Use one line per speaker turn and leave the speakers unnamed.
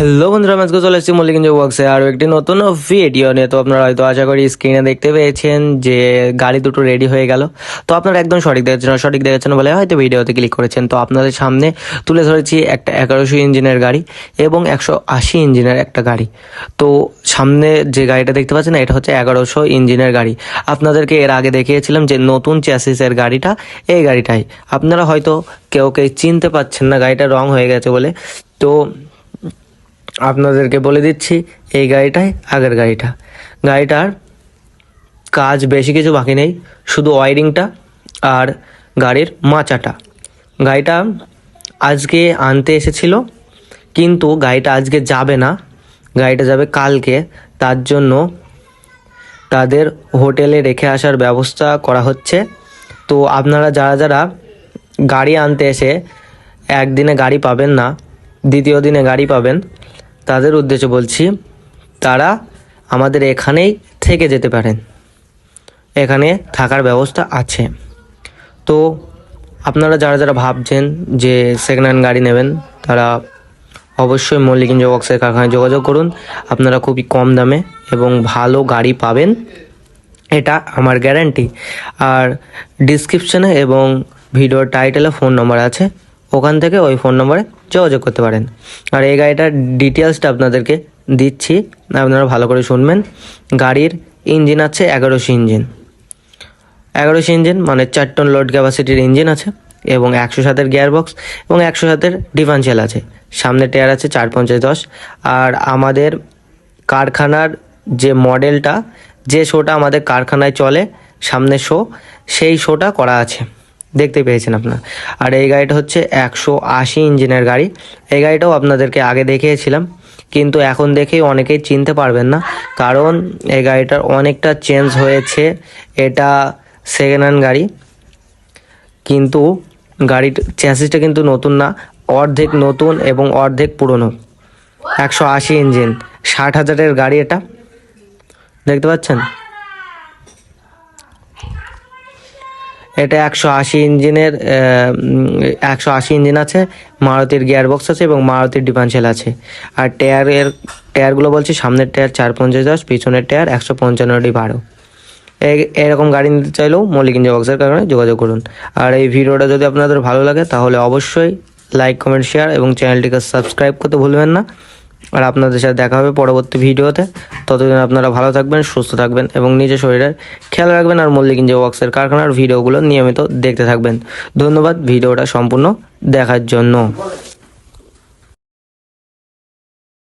Hello বন্ধুরা আজকে চলে এসেছি মল্লিকঞ্জ ওয়ার্কসে আরও একটি নতুন ভিডিও নিয়ে। তো আপনারা হয়তো আশা করি স্ক্রিনে দেখতে পেয়েছেন যে গাড়ি দুটো রেডি হয়ে গেল। তো আপনারা একদম সঠিক দেখেছেন সঠিক দেখেছেন বলে হয়তো ভিডিওতে ক্লিক করেছেন। তো আপনাদের সামনে তুলে ধরেছি একটা এগারোশো ইঞ্জিনের গাড়ি এবং একশো আশি ইঞ্জিনের একটা গাড়ি। তো সামনে যে গাড়িটা দেখতে পাচ্ছেন এটা হচ্ছে এগারোশো ইঞ্জিনের গাড়ি। আপনাদেরকে এর আগে দেখিয়েছিলাম যে নতুন চ্যাসিসের গাড়িটা এই গাড়িটাই। আপনারা হয়তো কেউ কেউ চিনতে পাচ্ছেন না গাড়িটা রং হয়ে গেছে বলে। তো আপনাদেরকে বলে দিচ্ছি, এই গাড়িটাই আগের গাড়িটা। গাড়িটার কাজ বেশি কিছু বাকি নেই, শুধু ওয়ারিংটা আর গাড়ির মাচাটা। গাড়িটা আজকে আনতে এসেছিল, কিন্তু গাড়িটা আজকে যাবে না। গাড়িটা যাবে কালকে, তার জন্য তাদের হোটেলে রেখে আসার ব্যবস্থা করা হচ্ছে। তো আপনারা যারা যারা গাড়ি আনতে এসে একদিনে গাড়ি পাবেন না, দ্বিতীয় দিনে গাড়ি পাবেন তাদের উদ্দেশ্যে বলছি, তারা আমাদের এখানেই থেকে যেতে পারেন। এখানে থাকার ব্যবস্থা আছে। তো আপনারা যারা যারা ভাবছেন যে সেকেন্ড হ্যান্ড গাড়ি নেবেন, তারা অবশ্যই মল্লিকিঞ্জ বক্সের কারখানায় যোগাযোগ করুন। আপনারা খুবই কম দামে এবং ভালো গাড়ি পাবেন, এটা আমার গ্যারান্টি আর ডিসক্রিপশনে এবং ভিডিওর টাইটেলে ফোন নম্বর আছে, ওখান থেকে ওই ফোন নম্বরে যোগাযোগ করতে পারেন। আর এই গাড়িটার ডিটেলসটা আপনাদেরকে দিচ্ছি। আপনারা ভালো করে শুনবেন। গাড়ির ইঞ্জিন আছে এগারোশো ইঞ্জিন এগারোশো ইঞ্জিন মানে চার টন লোড ক্যাপাসিটির ইঞ্জিন আছে এবং একশো সাতের গিয়ার বক্স এবং একশো সাতের ডিফারেন্সিয়াল আছে। সামনে টায়ার আছে চার পঞ্চাশ দশ। আর আমাদের কারখানার যে মডেলটা যে শোটা আমাদের কারখানায় চলে, সামনে শো সেই শোটা করা আছে। দেখতে পেয়েছেন আপনার। আর এই গাড়িটা হচ্ছে একশো আশি ইঞ্জিনের গাড়ি। এই গাড়িটাও আপনাদেরকে আগে দেখিয়েছিলাম, কিন্তু এখন দেখেই অনেকেই চিনতে পারবেন না, কারণ এই গাড়িটার অনেকটা চেঞ্জ হয়েছে। এটা সেকেন্ড হ্যান্ড গাড়ি, কিন্তু গাড়ির চ্যাসিসটা কিন্তু নতুন না, অর্ধেক নতুন এবং অর্ধেক পুরনো। একশো আশি ইঞ্জিন, ষাট হাজারের গাড়ি এটা। দেখতে পাচ্ছেন? এটা একশো আশি ইঞ্জিনের একশো আশি ইঞ্জিন আছে, মারুতির গিয়ার বক্স আছে এবং মারুতির ডিফারেন্সিয়াল আছে। আর টায়ারের টায়ারগুলো বলছি, সামনের টায়ার চার পঞ্চাশ দশ, পিছনের টায়ার একশো পঞ্চান্নটি বারো। এরকম গাড়ি নিতে চাইলেও মল্লিক ইঞ্জিন বক্সের কারণে যোগাযোগ করুন। আর এই ভিডিওটা যদি আপনাদের ভালো লাগে, তাহলে অবশ্যই লাইক, কমেন্ট, শেয়ার এবং চ্যানেলটিকে সাবস্ক্রাইব করতে ভুলবেন না। আর আপনাদের সাথে দেখা হবে পরবর্তী ভিডিওতে। ততদিন আপনারা ভালো থাকবেন, সুস্থ থাকবেন এবং নিজের শরীরের খেয়াল রাখবেন আর মল্লিক যে ওয়াক্সের কারখানার ভিডিওগুলো নিয়মিত দেখতে থাকবেন। ধন্যবাদ, ভিডিওটা সম্পূর্ণ দেখার জন্য।